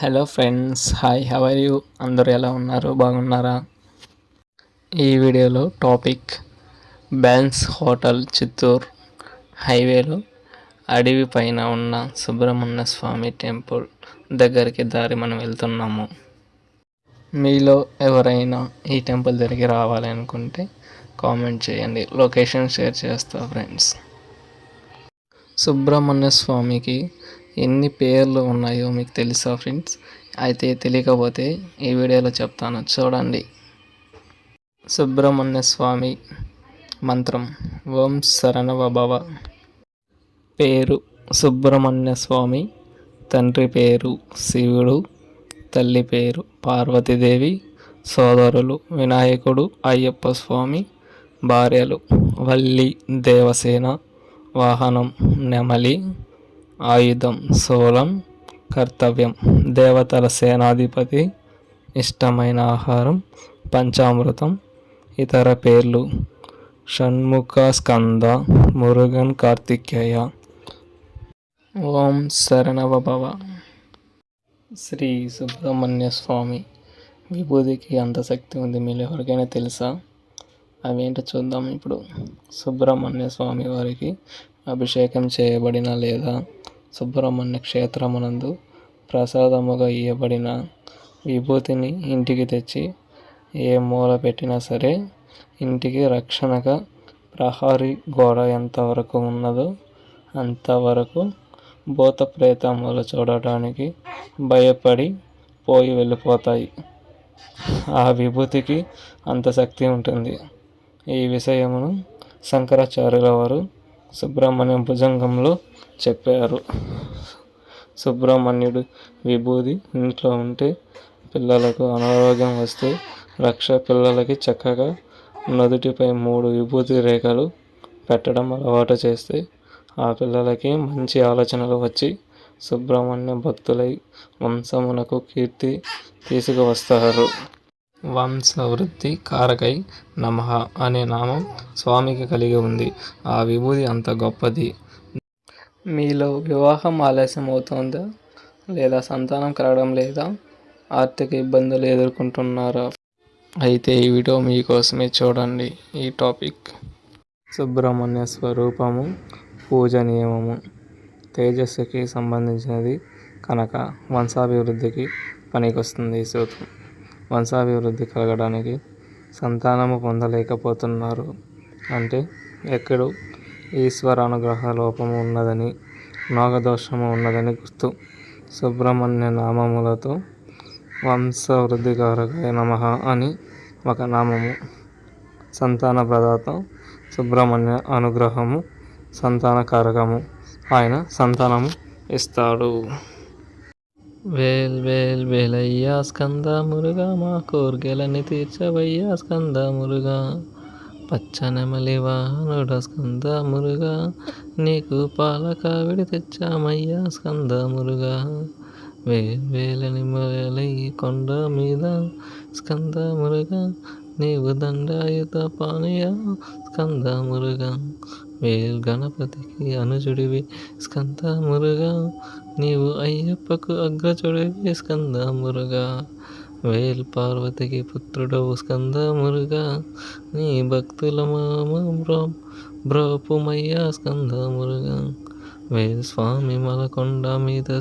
Hello friends hi how are you అందరూ ఎలా ఉన్నారు? బాగున్నారా? ఈ వీడియోలో టాపిక్ బ్యాన్స్ హోటల్ చిత్తూరు హైవేలో అడవి పైన ఉన్న సుబ్రహ్మణ్య స్వామి టెంపుల్ దగ్గరికి దారి మనం వెళ్తున్నాము. మీలో ఎవరైనా ఈ టెంపుల్ దగ్గరికి రావాలి అనుకుంటే కామెంట్ చేయండి. లొకేషన్ షేర్ చేస్తా ఫ్రెండ్స్ సుబ్రహ్మణ్య స్వామికి ఎన్ని పేర్లు ఉన్నాయో మీకు తెలుసా ఫ్రెండ్స్? అయితే తెలియకపోతే ఈ వీడియోలో చెప్తాను. చూడండి. సుబ్రహ్మణ్య స్వామి మంత్రం. ఓం శరణవ భవ. పేరు సుబ్రహ్మణ్య స్వామి. తండ్రి పేరు శివుడు. తల్లి పేరు పార్వతీదేవి. సోదరులు వినాయకుడు అయ్యప్ప స్వామి. భార్యలు వల్లి దేవసేన. వాహనం నెమలి. ఆయుధం శూలం కర్తవ్యం దేవతల సేనాధిపతి ఇష్టమైన ఆహారం పంచామృతం ఇతర పేర్లు. షణ్ముఖ స్కంద మురుగన్ కార్తికేయ. ఓం శరణవభవ. శ్రీ సుబ్రహ్మణ్య స్వామి విభూతికి అంత శక్తి ఉంది మీరు ఎవరికైనా తెలుసా? అవేంటో చూద్దాం ఇప్పుడు. సుబ్రహ్మణ్య స్వామి వారికి అభిషేకం చేయబడిన లేదా? సుబ్రహ్మణ్య క్షేత్రమునందు ప్రసాదముగా ఇవ్వబడిన విభూతిని ఇంటికి తెచ్చి ఏ మూల పెట్టినా సరే ఇంటికి రక్షణగా ప్రహరీ గోడ ఎంతవరకు ఉన్నదో అంతవరకు భూత ప్రేతములు చూడటానికి భయపడి పోయి వెళ్ళిపోతాయి. ఆ విభూతికి అంత శక్తి ఉంటుంది. ఈ విషయమును శంకరాచార్యుల వారు సుబ్రహ్మణ్యం భుజంగంలో చెప్పారు. సుబ్రహ్మణ్యుడు విభూది ఇంట్లో ఉంటే పిల్లలకు అనారోగ్యం వస్తే రక్ష పిల్లలకి చక్కగా నుదుటిపై మూడు విభూతి రేఖలు పెట్టడం అలవాటు చేస్తే ఆ పిల్లలకి మంచి ఆలోచనలు వచ్చి సుబ్రహ్మణ్య భక్తులై వంశమునకు కీర్తి తీసుకువస్తారు. వంశవృద్ధి కారకై నమ అనే నామం స్వామికి కలిగి ఉంది. ఆ విభూది అంత గొప్పది. మీలో వివాహం ఆలస్యం అవుతుందా లేదా సంతానం కలగడం లేదా? ఆర్థిక ఇబ్బందులు ఎదుర్కొంటున్నారా? అయితే ఈ వీడియో మీకోసమే చూడండి. ఈ టాపిక్ సుబ్రహ్మణ్య స్వరూపము పూజ నియమము తేజస్సుకి సంబంధించినది కనుక వంశాభివృద్ధికి పనికొస్తుంది ఈ సూత్రం వంశాభివృద్ధి కలగడానికి సంతానము పొందలేకపోతున్నారు. అంటే ఎక్కడో ఈశ్వర అనుగ్రహ లోపము ఉన్నదని నాగదోషము ఉన్నదని గుర్తు. సుబ్రహ్మణ్య నామములతో వంశవృద్ధికారకాయ నమ అని ఒక నామము. సంతాన ప్రదాత సుబ్రహ్మణ్య అనుగ్రహము సంతానకారకము. ఆయన సంతానము ఇస్తాడు. వేల్ వేల్ వేలయ్యా స్కంద మురుగా మా కోర్గెలని తీర్చవయ్యా స్కంద మురుగా పచ్చనెమలి వాహనుడ స్కంద మురుగా నీకు పాల కావిడి తెచ్చామయ్యా స్కంద మురుగా వేలని మొలై కొండ మీద స్కంద మురుగా నీవు దండాయుత పానీయ స్కంద మురుగా వేల్ గణపతికి అనుజుడివి స్కంద మురుగా నీవు అయ్యప్పకు అగ్రచుడివి స్కంద మురుగా వేల్ పార్వతికి పుత్రుడవు స్కంద మురుగా నీ భక్తుల మామ బ్రో బ్రోపుమయ్యా స్కంద మురుగా వేల్ స్వామి మలకొండ మీద